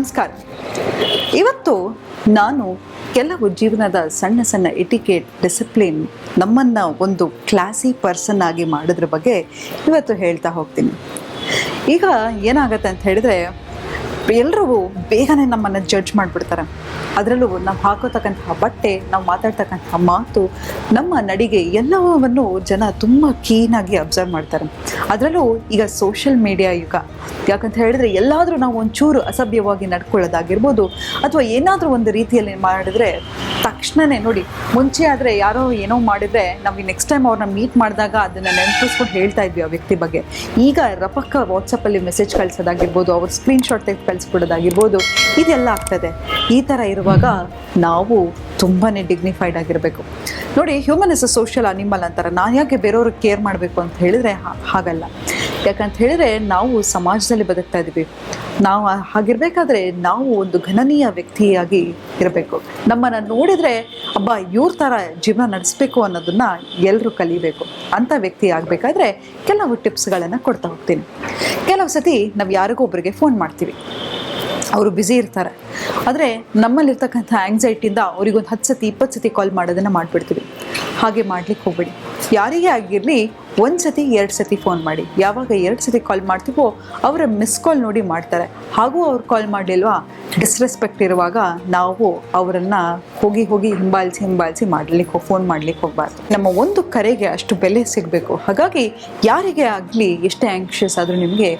ನಮಸ್ಕಾರ. ಇವತ್ತು ನಾನು ಕೆಲವು ಜೀವನದ ಸಣ್ಣ ಸಣ್ಣ ಎಟಿಕೇಟ್ ಡಿಸಿಪ್ಲಿನ್ ನಮ್ಮನ್ನು ಒಂದು ಕ್ಲಾಸಿ ಪರ್ಸನ್ ಆಗಿ ಮಾಡೋದ್ರ ಬಗ್ಗೆ ಇವತ್ತು ಹೇಳ್ತಾ ಹೋಗ್ತೀನಿ. ಈಗ ಏನಾಗತ್ತೆ ಅಂತ ಹೇಳಿದ್ರೆ ಎಲ್ಲರೂ ಬೇಗನೆ ನಮ್ಮನ್ನು ಜಡ್ಜ್ ಮಾಡಿಬಿಡ್ತಾರೆ. ಅದರಲ್ಲೂ ನಾವು ಹಾಕೋತಕ್ಕಂತಹ ಬಟ್ಟೆ, ನಾವು ಮಾತಾಡ್ತಕ್ಕಂತಹ ಮಾತು, ನಮ್ಮ ನಡಿಗೆ ಎಲ್ಲವನ್ನು ಜನ ತುಂಬ ಕ್ಲೀನಾಗಿ ಅಬ್ಸರ್ವ್ ಮಾಡ್ತಾರೆ. ಅದರಲ್ಲೂ ಈಗ ಸೋಷಿಯಲ್ ಮೀಡಿಯಾ ಯುಗ. ಯಾಕಂತ ಹೇಳಿದ್ರೆ ಎಲ್ಲಾದರೂ ನಾವು ಒಂಚೂರು ಅಸಭ್ಯವಾಗಿ ನಡ್ಕೊಳ್ಳೋದಾಗಿರ್ಬೋದು, ಅಥವಾ ಏನಾದರೂ ಒಂದು ರೀತಿಯಲ್ಲಿ ಮಾಡಿದ್ರೆ ತಕ್ಷಣನೇ ನೋಡಿ, ಮುಂಚೆ ಆದರೆ ಯಾರೋ ಏನೋ ಮಾಡಿದರೆ ನಾವು ನೆಕ್ಸ್ಟ್ ಟೈಮ್ ಅವ್ರನ್ನ ಮೀಟ್ ಮಾಡಿದಾಗ ಅದನ್ನು ನೆನಪಿಸ್ಕೊಂಡು ಹೇಳ್ತಾ ಇದ್ವಿ ಆ ವ್ಯಕ್ತಿ ಬಗ್ಗೆ. ಈಗ ರಪಕ್ಕ ವಾಟ್ಸಪ್ಪಲ್ಲಿ ಮೆಸೇಜ್ ಕಳಿಸೋದಾಗಿರ್ಬೋದು, ಅವ್ರ ಸ್ಕ್ರೀನ್ಶಾಟ್ ತೆಗೆದು ಕಳಿಸ್ಕೊಡೋದಾಗಿರ್ಬೋದು ಇದೆಲ್ಲ ಆಗ್ತದೆ. ಈ ಥರ ಇರುವಾಗ ನಾವು ತುಂಬಾ ಡಿಗ್ನಿಫೈಡ್ ಆಗಿರಬೇಕು. ನೋಡಿ human is a social animal ಅಂತಾರೆ. ನಾನು ಯಾಕೆ ಬೇರೆಯವ್ರಿಗೆ ಕೇರ್ ಮಾಡಬೇಕು ಅಂತ ಹೇಳಿದರೆ ಹಾಗಲ್ಲ. ಯಾಕಂತ ಹೇಳಿದರೆ ನಾವು ಸಮಾಜದಲ್ಲಿ ಬದುಕ್ತಾ ಇದ್ದೀವಿ. ನಾವು ಹಾಗಿರ್ಬೇಕಾದ್ರೆ ನಾವು ಒಂದು ಘನನೀಯ ವ್ಯಕ್ತಿಯಾಗಿ ಇರಬೇಕು. ನಮ್ಮನ್ನು ನೋಡಿದ್ರೆ, ಅಬ್ಬಾ, ಇವ್ರ ಥರ ಜೀವನ ನಡೆಸಬೇಕು ಅನ್ನೋದನ್ನ ಎಲ್ಲರೂ ಕಲಿಬೇಕು. ಅಂಥ ವ್ಯಕ್ತಿ ಆಗಬೇಕಾದ್ರೆ ಕೆಲವು ಟಿಪ್ಸ್ಗಳನ್ನು ಕೊಡ್ತಾ ಹೋಗ್ತೀನಿ. ಕೆಲವು ಸತಿ ನಾವು ಯಾರಿಗೋ ಒಬ್ಬರಿಗೆ ಫೋನ್ ಮಾಡ್ತೀವಿ. ಅವರು ಬ್ಯುಸಿ ಇರ್ತಾರೆ. ಆದರೆ ನಮ್ಮಲ್ಲಿರ್ತಕ್ಕಂಥ ಆ್ಯಂಗ್ಸೈಟಿಯಿಂದ ಅವ್ರಿಗೊಂದು ಹತ್ತು ಸತಿ, ಇಪ್ಪತ್ತು ಸತಿ ಕಾಲ್ ಮಾಡೋದನ್ನು ಮಾಡಿಬಿಡ್ತೀವಿ. ಹಾಗೆ ಮಾಡ್ಲಿಕ್ಕೆ ಹೋಗ್ಬೇಡಿ. ಯಾರಿಗೇ ಆಗಿರಲಿ, ಒಂದು ಸತಿ, ಎರಡು ಸತಿ ಫೋನ್ ಮಾಡಿ. ಯಾವಾಗ ಎರಡು ಸತಿ ಕಾಲ್ ಮಾಡ್ತೀವೋ, ಅವರ ಮಿಸ್ ಕಾಲ್ ನೋಡಿ ಮಾಡ್ತಾರೆ. ಹಾಗೂ ಅವ್ರು ಕಾಲ್ ಮಾಡಲಿಲ್ವಾ? ಡಿಸ್ರೆಸ್ಪೆಕ್ಟ್ ಇರುವಾಗ ನಾವು ಅವರನ್ನು ಹೋಗಿ ಹೋಗಿ ಹಿಂಬಾಲಿಸಿ ಹಿಂಬಾಲಿಸಿ ಮಾಡಲಿಕ್ಕೆ ಫೋನ್ ಮಾಡಲಿಕ್ಕೆ ಹೋಗಬಾರ್ದು. ನಮ್ಮ ಒಂದು ಕರೆಗೆ ಅಷ್ಟು ಬೆಲೆ ಸಿಗಬೇಕು. ಹಾಗಾಗಿ ಯಾರಿಗೆ ಆಗಲಿ ಎಷ್ಟೇ ಆ್ಯಂಕ್ಷಿಯಸ್ ಆದರೂ ನಿಮಗೆ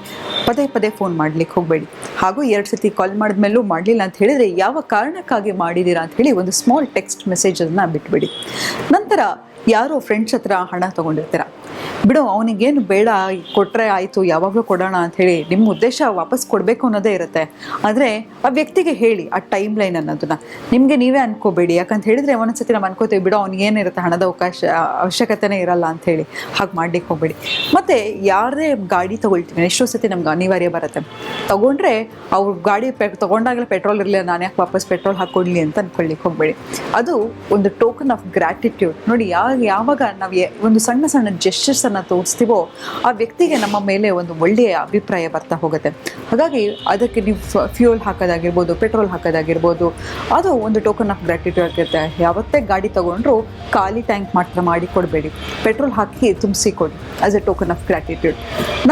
ಪದೇ ಪದೇ ಫೋನ್ ಮಾಡಲಿಕ್ಕೆ ಹೋಗಬೇಡಿ. ಹಾಗೂ ಎರಡು ಸತಿ ಕಾಲ್ ಮಾಡಿದ್ಮೇಲೂ ಮಾಡಲಿಲ್ಲ ಅಂತ ಹೇಳಿದರೆ ಯಾವ ಕಾರಣಕ್ಕಾಗಿ ಮಾಡಿದ್ದೀರಾ ಅಂತ ಹೇಳಿ ಒಂದು ಸ್ಮಾಲ್ ಟೆಕ್ಸ್ಟ್ ಮೆಸೇಜನ್ನು ಬಿಟ್ಬಿಡಿ. ನಂತರ ಯಾರೋ ಫ್ರೆಂಡ್ಸ್ ಹತ್ರ ಹಣ ತೊಗೊಂಡಿರ್ತೀರ? ಬಿಡು, ಅವನಿಗೇನು ಬೇಡ ಕೊಟ್ಟರೆ ಆಯಿತು, ಯಾವಾಗಲೂ ಕೊಡೋಣ ಅಂಥೇಳಿ ನಿಮ್ಮ ಉದ್ದೇಶ ವಾಪಸ್ ಕೊಡಬೇಕು ಅನ್ನೋದೇ ಇರುತ್ತೆ. ಆದರೆ ಆ ವ್ಯಕ್ತಿಗೆ ಹೇಳಿ, ಆ ಟೈಮ್ ಲೈನ್ ಅನ್ನೋದನ್ನ. ನಿಮಗೆ ನೀವೇ ಅನ್ಕೋಬೇಡಿ, ಯಾಕಂತ ಹೇಳಿದರೆ ಒಂದೊಂದ್ಸತಿ ನಾವು ಅನ್ಕೋತೀವಿ, ಬಿಡು ಅವ್ನಿಗೇನಿರುತ್ತೆ ಹಣದ ಅವಕಾಶ, ಅವಶ್ಯಕತೆನೇ ಇರಲ್ಲ ಅಂಥೇಳಿ ಹಾಗೆ ಮಾಡ್ಲಿಕ್ಕೆ ಹೋಗಬೇಡಿ. ಮತ್ತು ಯಾರದೇ ಗಾಡಿ ತೊಗೊಳ್ತೀವಿ, ಎಷ್ಟೋ ಸತಿ ನಮ್ಗೆ ಅನಿವಾರ್ಯ ಬರುತ್ತೆ. ತೊಗೊಂಡ್ರೆ ಅವ್ರ ಗಾಡಿ ಪೆ, ತೊಗೊಂಡಾಗಲೇ ಪೆಟ್ರೋಲ್ ಇರಲಿಲ್ಲ ನಾನು ಯಾಕೆ ವಾಪಸ್ ಪೆಟ್ರೋಲ್ ಹಾಕ್ಕೊಡ್ಲಿ ಅಂತ ಅನ್ಕೊಳ್ಳಿಕ್ಕೆ ಹೋಗಬೇಡಿ. ಅದು ಒಂದು ಟೋಕನ್ ಆಫ್ ಗ್ರ್ಯಾಟಿಟ್ಯೂಡ್ ನೋಡಿ ಯಾವ ಯಾವಾಗ ನಾವು ಒಂದು ಸಣ್ಣ ಸಣ್ಣ ಜೆಸ್ಟರ್ಸನ್ನು ತೋರಿಸ್ತೀವೋ, ಆ ವ್ಯಕ್ತಿಗೆ ನಮ್ಮ ಮೇಲೆ ಒಂದು ಒಳ್ಳೆಯ ಅಭಿಪ್ರಾಯ ಬರ್ತಾ ಹೋಗುತ್ತೆ. ಹಾಗಾಗಿ ಅದಕ್ಕೆ ನೀವು ಫ್ಯೂಯಲ್ ಹಾಕೋದಾಗಿರ್ಬೋದು, ಪೆಟ್ರೋಲ್ ಹಾಕೋದಾಗಿರ್ಬೋದು, ಅದು ಒಂದು ಟೋಕನ್ ಆಫ್ ಗ್ರ್ಯಾಟಿಟ್ಯೂಡ್ ಆಗಿರುತ್ತೆ. ಯಾವತ್ತೇ ಗಾಡಿ ತಗೊಂಡ್ರು ಖಾಲಿ ಟ್ಯಾಂಕ್ ಮಾತ್ರ ಮಾಡಿ ಕೊಡಬೇಡಿ. ಪೆಟ್ರೋಲ್ ಹಾಕಿ ತುಂಬಿಸಿ ಕೊಡಿ as a token of gratitude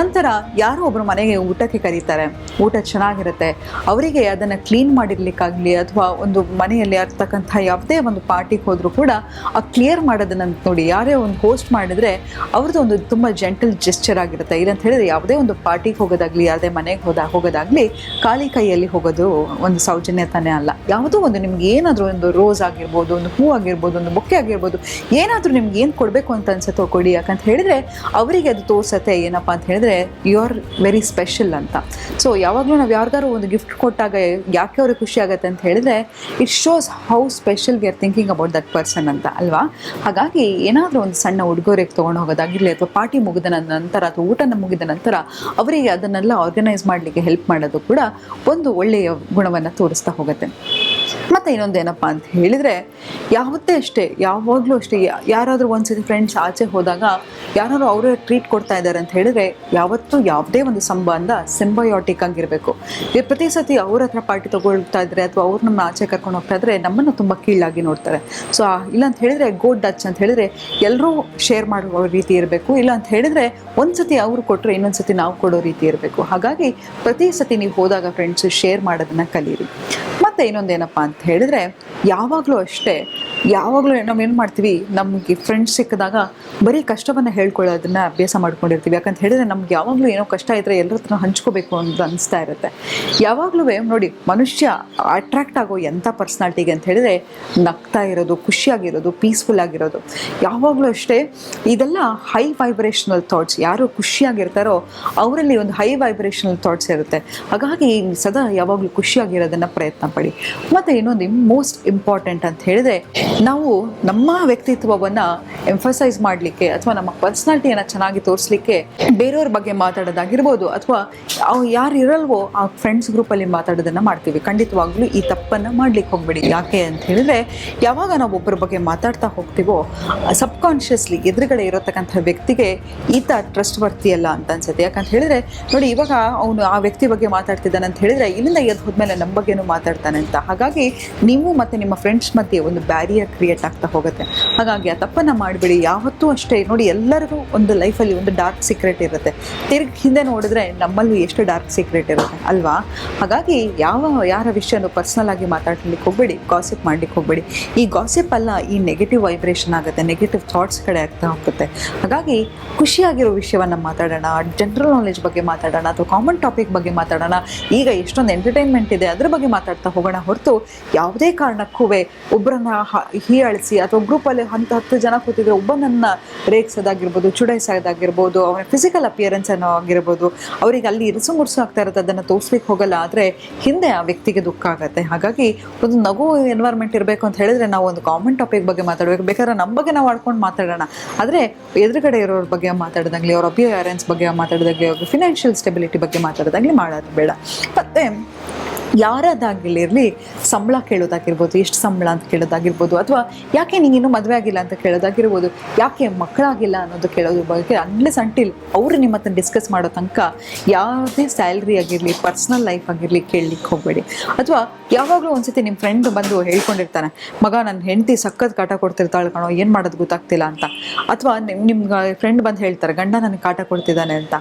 ನಂತರ ಯಾರೋ ಒಬ್ಬರು ಮನೆಗೆ ಊಟಕ್ಕೆ ಕರೀತಾರೆ. ಊಟ ಚೆನ್ನಾಗಿರುತ್ತೆ. ಅವರಿಗೆ ಅದನ್ನು ಕ್ಲೀನ್ ಮಾಡಿರ್ಲಿಕ್ಕಾಗಲಿ ಅಥವಾ ಒಂದು ಮನೆಯಲ್ಲಿ ಇರ್ತಕ್ಕಂಥ ಯಾವುದೇ ಒಂದು ಪಾರ್ಟಿಗೆ ಹೋದರೂ ಕೂಡ, ಆ ಕ್ಲಿಯರ್ ಮಾಡೋದನ್ನ ನೋಡಿ, ಯಾರೇ ಒಂದು ಹೋಸ್ಟ್ ಮಾಡಿದ್ರೆ, ಅವ್ರದ್ದು ಒಂದು ತುಂಬ ಜೆಂಟಲ್ ಜೆಸ್ಚರ್ ಆಗಿರುತ್ತೆ. ಇಲ್ಲಂತ ಹೇಳಿದ್ರೆ ಯಾವುದೇ ಒಂದು ಪಾರ್ಟಿಗೆ ಹೋಗೋದಾಗ್ಲಿ, ಯಾವುದೇ ಮನೆಗೆ ಹೋದ, ಹೋಗೋದಾಗ್ಲಿ ಖಾಲಿ ಕೈಯಲ್ಲಿ ಹೋಗೋದು ಒಂದು ಸೌಜನ್ಯತಾನೇ ಅಲ್ಲ. ಯಾವುದೋ ಒಂದು ನಿಮ್ಗೆ ಏನಾದರೂ ಒಂದು ರೋಸ್ ಆಗಿರ್ಬೋದು, ಒಂದು ಹೂ ಆಗಿರ್ಬೋದು, ಒಂದು ಬೊಕ್ಕೆ ಆಗಿರ್ಬೋದು, ಏನಾದರೂ ನಿಮ್ಗೆ ಏನು ಕೊಡಬೇಕು ಅಂತ ಅನ್ಸುತ್ತೋ ಕೊಡಿ. ಯಾಕಂತ ಹೇಳಿದ್ರೆ ಅವರಿಗೆ ಅದು ತೋರ್ಸತ್ತೆ ಏನಪ್ಪಾ ಅಂತ ಹೇಳಿದ್ರೆ ಯು ಆರ್ ವೆರಿ ಸ್ಪೆಷಲ್ ಅಂತ. ಸೊ ಯಾವಾಗಲೂ ನಾವು ಯಾರಿಗಾರು ಒಂದು ಗಿಫ್ಟ್ ಕೊಟ್ಟಾಗ ಯಾಕೆ ಅವ್ರಿಗೆ ಖುಷಿ ಆಗುತ್ತೆ ಅಂತ ಹೇಳಿದ್ರೆ it shows how special we are thinking about that person ಅಂತ, ಅಲ್ವಾ? ಹಾಗಾಗಿ ಏನಾದರೂ ಒಂದು ಸಣ್ಣ ಉಡುಗೊರೆಗೆ ತೊಗೊಂಡು ಹೋಗೋದಾಗಿರಲಿ ಅಥವಾ ಪಾರ್ಟಿ ಮುಗಿದ ನಂತರ ಅಥವಾ ಊಟನ ಮುಗಿದ ನಂತರ ಅವರಿಗೆ ಅದನ್ನೆಲ್ಲ ಆರ್ಗನೈಸ್ ಮಾಡಲಿಕ್ಕೆ ಹೆಲ್ಪ್ ಮಾಡೋದು ಕೂಡ ಒಂದು ಒಳ್ಳೆಯ ಗುಣವನ್ನು ತೋರಿಸ್ತಾ ಹೋಗುತ್ತೆ. ಮತ್ತು ಇನ್ನೊಂದೇನಪ್ಪ ಅಂತ ಹೇಳಿದರೆ, ಯಾವತ್ತೇ ಅಷ್ಟೇ, ಯಾವಾಗಲೂ ಅಷ್ಟೇ ಯಾರಾದರೂ ಒಂದ್ಸತಿ ಫ್ರೆಂಡ್ಸ್ ಆಚೆ ಹೋದಾಗ ಯಾರಾದ್ರು ಅವರೇ ಟ್ರೀಟ್ ಕೊಡ್ತಾ ಇದ್ದಾರೆ ಅಂತ ಹೇಳಿದ್ರೆ, ಯಾವತ್ತೂ ಯಾವುದೇ ಒಂದು ಸಂಬಂಧ ಸಿಂಬಯೋಟಿಕ್ ಆಗಿರಬೇಕು. ಪ್ರತಿ ಸತಿ ಅವ್ರ ಹತ್ರ ಪಾರ್ಟಿ ತಗೊಳ್ತಾ ಇದ್ರೆ ಅಥವಾ ಅವ್ರು ನಮ್ಮ ಆಚೆ ಕರ್ಕೊಂಡು ಹೋಗ್ತಾ ಇದ್ರೆ ನಮ್ಮನ್ನು ತುಂಬ ಕೀಳಾಗಿ ನೋಡ್ತಾರೆ. ಸೊ ಇಲ್ಲ ಅಂತ ಹೇಳಿದ್ರೆ ಗೋ ಡಚ್ ಅಂತ ಹೇಳಿದ್ರೆ ಎಲ್ಲರೂ ಶೇರ್ ಮಾಡುವ ರೀತಿ ಇರಬೇಕು. ಇಲ್ಲ ಅಂತ ಹೇಳಿದ್ರೆ ಒಂದ್ಸತಿ ಅವ್ರು ಕೊಟ್ಟರೆ ಇನ್ನೊಂದ್ಸತಿ ನಾವು ಕೊಡೋ ರೀತಿ ಇರಬೇಕು. ಹಾಗಾಗಿ ಪ್ರತಿ ಸತಿ ನೀವು ಹೋದಾಗ ಫ್ರೆಂಡ್ಸ್ ಶೇರ್ ಮಾಡೋದನ್ನ ಕಲೀರಿ. ಮತ್ತೆ ಇನ್ನೊಂದೇನಪ್ಪ ಅಂತ ಹೇಳಿದ್ರೆ ಯಾವಾಗಲೂ ಅಷ್ಟೇ ಯಾವಾಗಲೂ ನಾವು ಏನು ಮಾಡ್ತೀವಿ, ನಮಗೆ ಫ್ರೆಂಡ್ಸ್ ಸಿಕ್ಕಿದಾಗ ಬರೀ ಕಷ್ಟವನ್ನು ಹೇಳ್ಕೊಳ್ಳೋದನ್ನ ಅಭ್ಯಾಸ ಮಾಡ್ಕೊಂಡಿರ್ತೀವಿ. ಯಾಕಂತ ಹೇಳಿದ್ರೆ ನಮ್ಗೆ ಯಾವಾಗಲೂ ಏನೋ ಕಷ್ಟ ಇದ್ದರೆ ಎಲ್ಲರ ಹತ್ರ ಹಂಚ್ಕೋಬೇಕು ಅಂತ ಅನಿಸ್ತಾ ಇರುತ್ತೆ. ಯಾವಾಗಲೂ ನೋಡಿ ಮನುಷ್ಯ ಅಟ್ರಾಕ್ಟ್ ಆಗೋ ಎಂಥ ಪರ್ಸ್ನಾಲಿಟಿಗೆ ಅಂತ ಹೇಳಿದ್ರೆ ನಗ್ತಾ ಇರೋದು, ಖುಷಿಯಾಗಿರೋದು ಪೀಸ್ಫುಲ್ ಆಗಿರೋದು. ಯಾವಾಗಲೂ ಅಷ್ಟೇ ಇದೆಲ್ಲ ಹೈ ವೈಬ್ರೇಷನಲ್ ಥಾಟ್ಸ್ ಯಾರು ಖುಷಿಯಾಗಿರ್ತಾರೋ ಅವರಲ್ಲಿ ಒಂದು ಹೈ ವೈಬ್ರೇಷನಲ್ ಥಾಟ್ಸ್ ಇರುತ್ತೆ. ಹಾಗಾಗಿ ಸದಾ ಯಾವಾಗಲೂ ಖುಷಿಯಾಗಿರೋದನ್ನ ಪ್ರಯತ್ನ ಪಡಿ. ಮತ್ತು ಇನ್ನೊಂದು ಮೋಸ್ಟ್ ಇಂಪಾರ್ಟೆಂಟ್ ಅಂತ ಹೇಳಿದ್ರೆ ನಾವು ನಮ್ಮ ವ್ಯಕ್ತಿತ್ವವನ್ನು ಎಂಫಸೈಸ್ ಮಾಡಲಿಕ್ಕೆ ಅಥವಾ ನಮ್ಮ ಪರ್ಸ್ನಾಲಿಟಿಯನ್ನು ಚೆನ್ನಾಗಿ ತೋರಿಸ್ಲಿಕ್ಕೆ ಬೇರೆಯವ್ರ ಬಗ್ಗೆ ಮಾತಾಡೋದಾಗಿರ್ಬೋದು ಅಥವಾ ಯಾರು ಇರಲ್ವೋ ಆ ಫ್ರೆಂಡ್ಸ್ ಗ್ರೂಪಲ್ಲಿ ಮಾತಾಡೋದನ್ನು ಮಾಡ್ತೀವಿ. ಖಂಡಿತವಾಗ್ಲೂ ಈ ತಪ್ಪನ್ನು ಮಾಡ್ಲಿಕ್ಕೆ ಹೋಗಬೇಡಿ. ಯಾಕೆ ಅಂತ ಹೇಳಿದ್ರೆ ಯಾವಾಗ ನಾವು ಒಬ್ಬರ ಬಗ್ಗೆ ಮಾತಾಡ್ತಾ ಹೋಗ್ತೀವೋ ಸಬ್ಕಾನ್ಷಿಯಸ್ಲಿ ಎದುರುಗಡೆ ಇರತಕ್ಕಂಥ ವ್ಯಕ್ತಿಗೆ ಈತ ಟ್ರಸ್ಟ್ ಬರ್ತಿಯಲ್ಲ ಅಂತ ಅನ್ಸುತ್ತೆ. ಯಾಕಂತ ಹೇಳಿದ್ರೆ ನೋಡಿ, ಇವಾಗ ಅವನು ಆ ವ್ಯಕ್ತಿ ಬಗ್ಗೆ ಮಾತಾಡ್ತಿದ್ದಾನೆ ಅಂತ ಹೇಳಿದ್ರೆ ಇಲ್ಲಿಂದ ಎದ್ದು ಹೋದ್ಮೇಲೆ ನಮ್ಮ ಬಗ್ಗೆನೂ ಮಾತಾಡ್ತಾನೆ ಅಂತ. ಹಾಗಾಗಿ ನೀವು ಮತ್ತು ನಿಮ್ಮ ಫ್ರೆಂಡ್ಸ್ ಮಧ್ಯೆ ಒಂದು ಬ್ಯಾರಿಯರ್ ಕ್ರಿಯೇಟ್ ಆಗ್ತಾ ಹೋಗುತ್ತೆ. ಹಾಗಾಗಿ ಆ ತಪ್ಪನ್ನು ಮಾಡಬೇಡಿ. ಯಾವತ್ತೂ ಅಷ್ಟೇ. ನೋಡಿ, ಎಲ್ಲರಿಗೂ ಒಂದು ಲೈಫಲ್ಲಿ ಒಂದು ಡಾರ್ಕ್ ಸೀಕ್ರೆಟ್ ಇರುತ್ತೆ. ತಿರ್ಗಿ ಹಿಂದೆ ನೋಡಿದ್ರೆ ನಮ್ಮಲ್ಲೂ ಎಷ್ಟು ಡಾರ್ಕ್ ಸೀಕ್ರೆಟ್ ಇರುತ್ತೆ, ಅಲ್ವಾ? ಹಾಗಾಗಿ ಯಾವ, ಯಾರ ವಿಷಯನೂ ಪರ್ಸ್ನಲ್ ಆಗಿ ಮಾತಾಡ್ಲಿಕ್ಕೆ ಹೋಗ್ಬೇಡಿ. ಗಾಸಿಪ್ ಮಾಡ್ಲಿಕ್ಕೆ ಹೋಗ್ಬೇಡಿ. ಈ ಗಾಸಿಪ್ ಅಲ್ಲ, ಈ ನೆಗೆಟಿವ್ ವೈಬ್ರೇಷನ್ ಆಗುತ್ತೆ. ನೆಗೆಟಿವ್ ಥಾಟ್ಸ್ ಕಡೆ ಆಗ್ತಾ ಹೋಗುತ್ತೆ. ಹಾಗಾಗಿ ಖುಷಿಯಾಗಿರೋ ವಿಷಯವನ್ನು ಮಾತಾಡೋಣ. ಜನರಲ್ ನಾಲೆಜ್ ಬಗ್ಗೆ ಮಾತಾಡೋಣ ಅಥವಾ ಕಾಮನ್ ಟಾಪಿಕ್ ಬಗ್ಗೆ ಮಾತಾಡೋಣ. ಈಗ ಎಷ್ಟೊಂದು ಎಂಟರ್ಟೈನ್ಮೆಂಟ್ ಇದೆ. ಅದ್ರ ಬಗ್ಗೆ ಮಾತಾಡ್ತಾ ಹೋಗೋಣ ಹೊರತು ಯಾವುದೇ ಕಾರಣಕ್ಕೂ ಒಬ್ಬರನ್ನ ಹೀಯಾಳಿಸಿ ಅಥವಾ ಗ್ರೂಪಲ್ಲಿ ಹತ್ತು ಹತ್ತು ಜನ ಕೂತಿದ್ರೆ ಒಬ್ಬನನ್ನ ರೇಗಿಸೋದಾಗಿರ್ಬೋದು ಚುಡಾಯಿಸೋದಾಗಿರ್ಬೋದು ಅವನ ಫಿಸಿಕಲ್ ಅಪಿಯರೆನ್ಸ್ ಅನ್ನೋ ಆಗಿರ್ಬೋದು, ಅವರಿಗೆ ಅಲ್ಲಿ ಇರಿಸು ಮುರುಸು ಆಗ್ತಾ ಇರುತ್ತೆ, ಅದನ್ನು ತೋರಿಸ್ಲಿಕ್ಕೆ ಹೋಗಲ್ಲ. ಆದರೆ ಹಿಂದೆ ಆ ವ್ಯಕ್ತಿಗೆ ದುಃಖ ಆಗುತ್ತೆ. ಹಾಗಾಗಿ ಒಂದು ನಗು ಎನ್ವೈರ್ಮೆಂಟ್ ಇರಬೇಕು ಅಂತ ಹೇಳಿದ್ರೆ ನಾವು ಒಂದು ಕಾಮನ್ ಟಾಪಿಕ್ ಬಗ್ಗೆ ಮಾತಾಡಬೇಕು. ಬೇಕಾದ್ರೆ ನಮ್ಮ ಬಗ್ಗೆ ನಾವು ಆಡ್ಕೊಂಡು ಮಾತಾಡೋಣ. ಆದರೆ ಎದುರುಗಡೆ ಇರೋರ ಬಗ್ಗೆ ಮಾತಾಡೋದಾಗಲಿ, ಅವ್ರ ಅಪಿಯರೆನ್ಸ್ ಬಗ್ಗೆ ಮಾತಾಡೋದಾಗಲಿ ಅವ್ರ ಫಿನಾನ್ಷಿಯಲ್ ಸ್ಟೆಬಿಲಿಟಿ ಬಗ್ಗೆ ಮಾತಾಡೋದಾಗಲಿ ಮಾಡೋದು ಬೇಡ. ಮತ್ತು ಯಾರದಾಗಿರಲಿ, ಸಂಬಳ ಕೇಳೋದಾಗಿರ್ಬೋದು, ಎಷ್ಟು ಸಂಬಳ ಅಂತ ಕೇಳೋದಾಗಿರ್ಬೋದು, ಅಥವಾ ಯಾಕೆ ನಿಂಗೆ ಇನ್ನೂ ಮದುವೆ ಆಗಿಲ್ಲ ಅಂತ ಕೇಳೋದಾಗಿರ್ಬೋದು, ಯಾಕೆ ಮಕ್ಕಳಾಗಿಲ್ಲ ಅನ್ನೋದು ಕೇಳೋದ್ರ ಬಗ್ಗೆ ಅನ್ಲೆಸ್ ಅಂಟಿಲ್ ಅವರು ನಿಮ್ಮ ಹತ್ರ ಡಿಸ್ಕಸ್ ಮಾಡೋ ತನಕ ಯಾವುದೇ ಸ್ಯಾಲ್ರಿ ಆಗಿರಲಿ ಪರ್ಸ್ನಲ್ ಲೈಫ್ ಆಗಿರಲಿ ಕೇಳಲಿಕ್ಕೆ ಹೋಗಬೇಡಿ. ಅಥವಾ ಯಾವಾಗಲೂ ಒಂದ್ಸತಿ ನಿಮ್ಮ ಫ್ರೆಂಡ್ ಬಂದು ಹೇಳ್ಕೊಂಡಿರ್ತಾನೆ, ಮಗ ನನ್ನ ಹೆಂಡತಿ ಸಖತ್ ಕಾಟ ಕೊಡ್ತಿರ್ತಾಳೆ ಕಣೋ, ಏನು ಮಾಡೋದು ಗೊತ್ತಾಗ್ತಿಲ್ಲ ಅಂತ. ಅಥವಾ ನಿಮ್ಮ ನಿಮ್ಗೆ ಫ್ರೆಂಡ್ ಬಂದು ಹೇಳ್ತಾರೆ, ಗಂಡ ನನಗೆ ಕಾಟ ಕೊಡ್ತಿದ್ದಾನೆ ಅಂತ.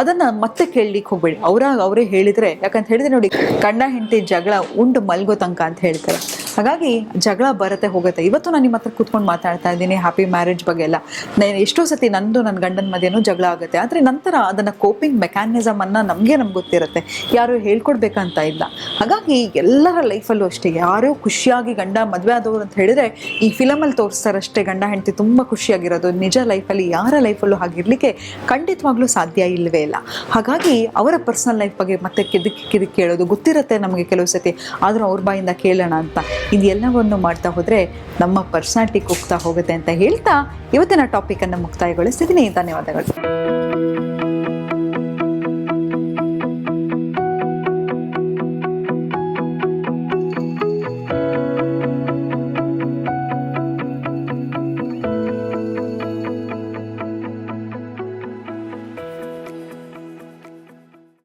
ಅದನ್ನು ಮತ್ತೆ ಕೇಳಲಿಕ್ಕೆ ಹೋಗಬೇಡಿ. ಅವ್ರಾಗ ಅವರೇ ಹೇಳಿದರೆ, ಯಾಕಂತ ಹೇಳಿದ್ರೆ ನೋಡಿ ಗಂಡ ಹೆಂಡತಿ ಜಗಳ ಉಂಡು ಮಲ್ಗೋ ತನಕ ಅಂತ ಹೇಳ್ತಾರೆ. ಹಾಗಾಗಿ ಜಗಳ ಬರತ್ತೆ ಹೋಗುತ್ತೆ. ಇವತ್ತು ನಾನು ನಿಮ್ಮ ಹತ್ರ ಕೂತ್ಕೊಂಡು ಮಾತಾಡ್ತಾ ಇದ್ದೀನಿ ಹ್ಯಾಪಿ ಮ್ಯಾರೇಜ್ ಬಗ್ಗೆ ಎಲ್ಲ. ನಾನು ಎಷ್ಟೋ ಸತಿ ನಂದು ನನ್ನ ಗಂಡನ ಮಧ್ಯನೂ ಜಗಳ ಆಗುತ್ತೆ. ಆದರೆ ನಂತರ ಅದನ್ನು ಕೋಪಿಂಗ್ ಮೆಕ್ಯಾನಿಸಮ್ ಅನ್ನ ನಮಗೆ ನಮ್ಗೆ ಗೊತ್ತಿರುತ್ತೆ. ಯಾರು ಹೇಳ್ಕೊಡ್ಬೇಕಂತ ಇಲ್ಲ. ಹಾಗಾಗಿ ಎಲ್ಲರ ಲೈಫಲ್ಲೂ ಅಷ್ಟೇ, ಯಾರು ಖುಷಿಯಾಗಿ ಗಂಡ ಮದುವೆ ಆದವರು ಅಂತ ಹೇಳಿದ್ರೆ ಈ ಫಿಲಮಲ್ಲಿ ತೋರಿಸ್ತಾರಷ್ಟೇ ಗಂಡ ಹೆಂಡತಿ ತುಂಬ ಖುಷಿಯಾಗಿರೋದು. ನಿಜ ಲೈಫಲ್ಲಿ ಯಾರ ಲೈಫಲ್ಲೂ ಆಗಿರಲಿಕ್ಕೆ ಖಂಡಿತವಾಗ್ಲೂ ಸಾಧ್ಯ ಇಲ್ಲವೇ ಇಲ್ಲ. ಹಾಗಾಗಿ ಅವರ ಪರ್ಸನಲ್ ಲೈಫ್ ಬಗ್ಗೆ ಮತ್ತೆ ಕಿದಿಕ್ ಕಿದಿಕ್ ಕೇಳೋದು ಗೊತ್ತಿರುತ್ತೆ ನಮಗೆ ಕೆಲವು ಸತಿ. ಆದರೂ ಅವ್ರ ಬಾಯಿಂದ ಕೇಳೋಣ ಅಂತ. ಇದೆಲ್ಲವನ್ನು ಮಾಡ್ತಾ ಹೋದರೆ ನಮ್ಮ ಪರ್ಸನಾಲಿಟಿ ಕುಗ್ತಾ ಹೋಗುತ್ತೆ ಅಂತ ಹೇಳ್ತಾ ಇವತ್ತಿನ ಟಾಪಿಕನ್ನು ಮುಕ್ತಾಯಗೊಳಿಸ್ತಿದ್ದೀನಿ ಧನ್ಯವಾದಗಳು.